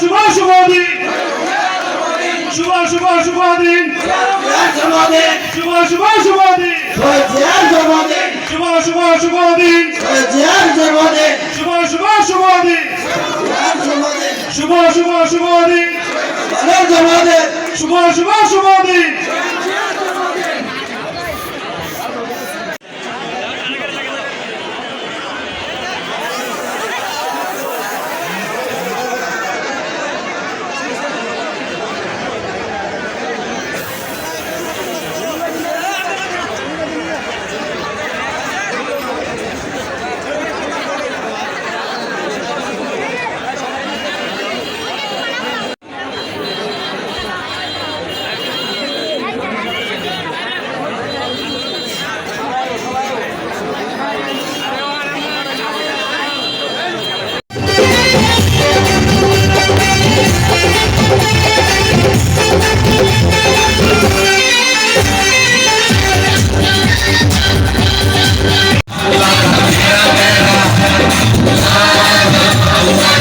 শুভ শুভ দিন। শুভ শুভ শুভ দিন। শুভ শুভ শুভ দিন। শুভ শুভ শুভ দিন। শুভ শুভ শুভ দিন। শুভ শুভ শুভ দিন। শুভ শুভ শুভ দিন।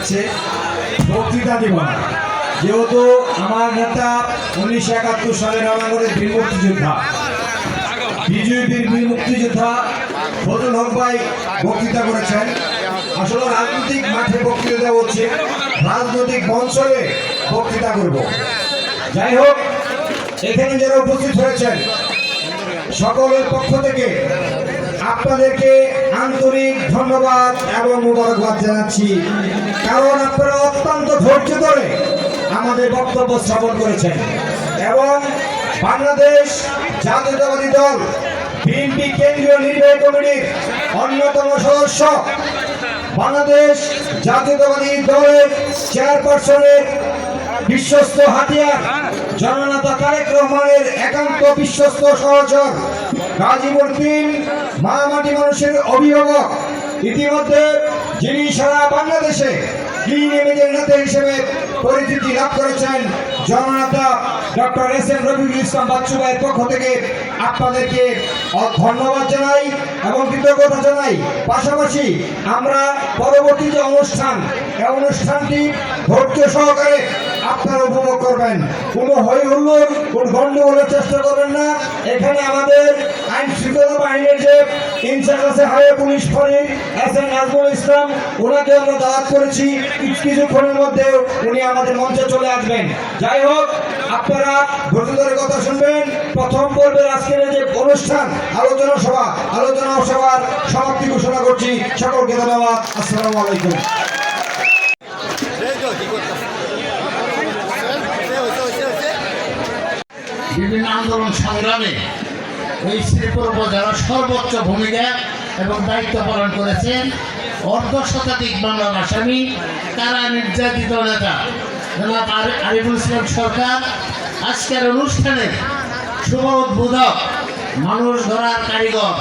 যাচ্ছে, বক্তৃতা দিব যেহেতু আমার নেতা উনিশশো একাত্তর সালে রানাগড়ের বীর মুক্তিযোদ্ধা। বিজেপির বীর মুক্তিযোদ্ধা ফজল হক ভাই বক্তৃতা করেছেন। আসলে রাজনৈতিক মাঠে বক্তৃতা হচ্ছে। রাজনৈতিক মঞ্চে বক্তৃতা করব। যাই হোক, এখানে যারা উপস্থিত হয়েছেন, সকলের পক্ষ থেকে আপনাদেরকে আন্তরিক ধন্যবাদ এবং মুবারকবাদ জানাচ্ছি। কারণ আপনারা অত্যন্ত ধৈর্য ধরে আমাদের বক্তব্য শ্রবণ করেছেন এবং বাংলাদেশ জাতীয়তাবাদী দল, বিএনপি কেন্দ্রীয় নির্বাহী কমিটির অন্যতম সদস্য বাংলাদেশ জাতীয়তাবাদী দলের চেয়ারপারসনের বিশ্বস্ত হাতিয়ার জননেতা তারেক রহমানের একান্ত বিশ্বস্ত সহচর গাজীপুর তিন মাটি মানুষের অভিভাবক। ইতিমধ্যে যিনি সারা বাংলাদেশে হিসেবে পরিচিতি লাভ করেছেন জননেতা doctor S M Robiul Islam Bachchu ভাইয়ের পক্ষ থেকে আপনাদেরকে ধন্যবাদ জানাই এবং কৃতজ্ঞতা জানাই। পাশাপাশি আমরা পরবর্তী যে অনুষ্ঠান, এই অনুষ্ঠানটি ধৈর্য সহকারে আপনারা উপভোগ করবেন। কোনো হই হুল্লোড়, কোন গন্ডগোলের চেষ্টা করবেন না। এখানে আমাদের আইন শৃঙ্খলা বাহিনীর যে ইনচার্জ আছে, হাইওয়ে পুলিশ ফাঁড়ি, এস এন নাজমুল ইসলাম, ওনাকে আমরা দাওয়াত করেছি। কিছুক্ষণের মধ্যে উনি আমাদের মঞ্চে চলে আসবেন। যাই হোক, আপনারা ধৈর্য কথা শুনবেন। প্রথম পর্বের আজকের যে অনুষ্ঠান, আলোচনা সভা, আলোচনা সভার সমাপ্তি ঘোষণা করছি। সকলকে ধন্যবাদ। আসসালামু আলাইকুম। বিভিন্ন আন্দোলন সংগ্রামে এই শ্রীপুর উপজেলা সর্বোচ্চ ভূমিকা এবং দায়িত্ব পালন করেছেন অর্ধ শতাধিক মামলার আসামি, তারা নির্যাতিত নেতা। জনাব আরি- আরিফুল ইসলাম সরকার আজকের অনুষ্ঠানে শুভ উদ্বোধক মানুষ ধরার কারিগর।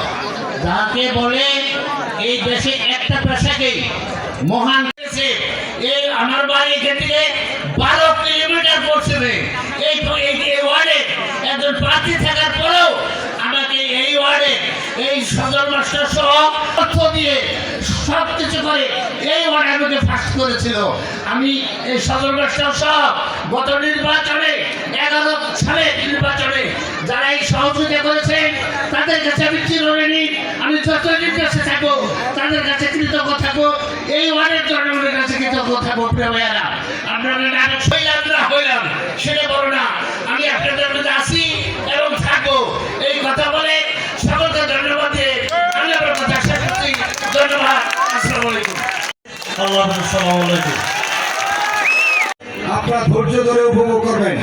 যাকে বলে এই দেশে একটা পেশাকেই মহান এই আমার বাড়ি থেকে বারো কিলোমিটার রে। এই ওয়ার্ডে একজন প্রার্থী থাকার পরেও আমাকে এই ওয়ার্ডে এই সদর মাস্টার সহ অর্থ দিয়ে সব কিছু করে এই ওয়ার্ডে আমাকে ফার্স্ট করেছিল। আমি এই সদর মাস্টার সহ গত নির্বাচনে, এগারো সালে নির্বাচনে যারা এই সহযোগিতা করেছেন, তাদের কাছে আমি চিরঋণী। আমি যতদিন কাছে থাকব, তাদের কাছে কৃতজ্ঞ থাকব। এই ওয়ার্ডের জনগণের প্রিয় ভাইয়ারা আপনারা নাটক হইলাম না হইলাম সেটা বড় না। আমি আপনাদের মধ্যে আসি এবং থাকব। এই কথা বলে সকলকে ধন্যবাদ দিয়ে আমি আমার কথা করছি। ধন্যবাদ। আসসালামু আলাইকুম। আল্লাহ সালাম আলাইকুম। আপনারা ধৈর্য ধরে উপভোগ করবেন।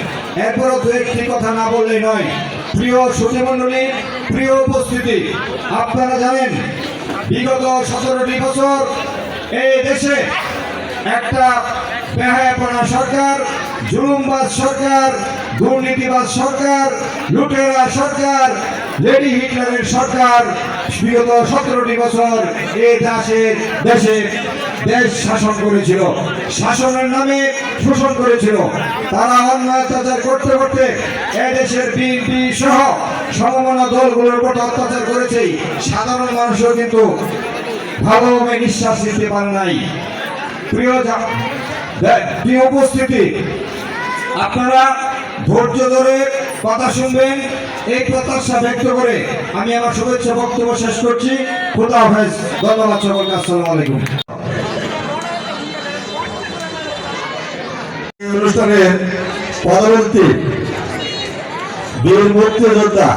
এরপরও দু একটি কথা না বললেই নয়। প্রিয় সচিমণ্ডলী প্রিয় উপস্থিতি আপনারা জানেন বিগত সতেরোটি বছর এই দেশে একটা বেহায়াপনা সরকার জুলুমবাদ সরকার দুর্নীতিবাদ সরকার, লুটেরা সরকার, লেডি হিটলারের সরকার। বিগত সতেরোটি বছর এ দেশের, দেশে দেশ শাসন করেছিল। শাসনের নামে শোষণ করেছিল। তারা অন্যায় অত্যাচার করতে করতে এদেশের বিএনপি সহ সমমনা দলগুলোর উপর অত্যাচার করেছে। সাধারণ মানুষও কিন্তু ভালোভাবে নিঃশ্বাস নিতে পারে নাই। প্রিয় প্রিয় উপস্থিতি? আপনারা ধৈর্য ধরে কথা শুনবেন, এই প্রত্যাশা ব্যক্ত করে আমি আমার শুভেচ্ছা বক্তব্য শেষ করছি। খুদা হাফেজ, ধন্যবাদ সকলকে, আসসালামু আলাইকুম। অনুষ্ঠানের পরবর্তী বীর মুক্তিযোদ্ধা,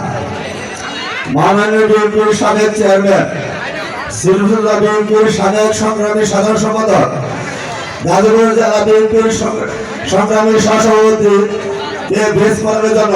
মাননীয় বিএনপির সাবেক চেয়ারম্যান শ্রীপুরা বিএনপির সাবেক সংগ্রামী সাধারণ সম্পাদক গাজীপুর জেলা বিএনপির সংগ্রামী সহসভাপতি কে বেশ করার জন্য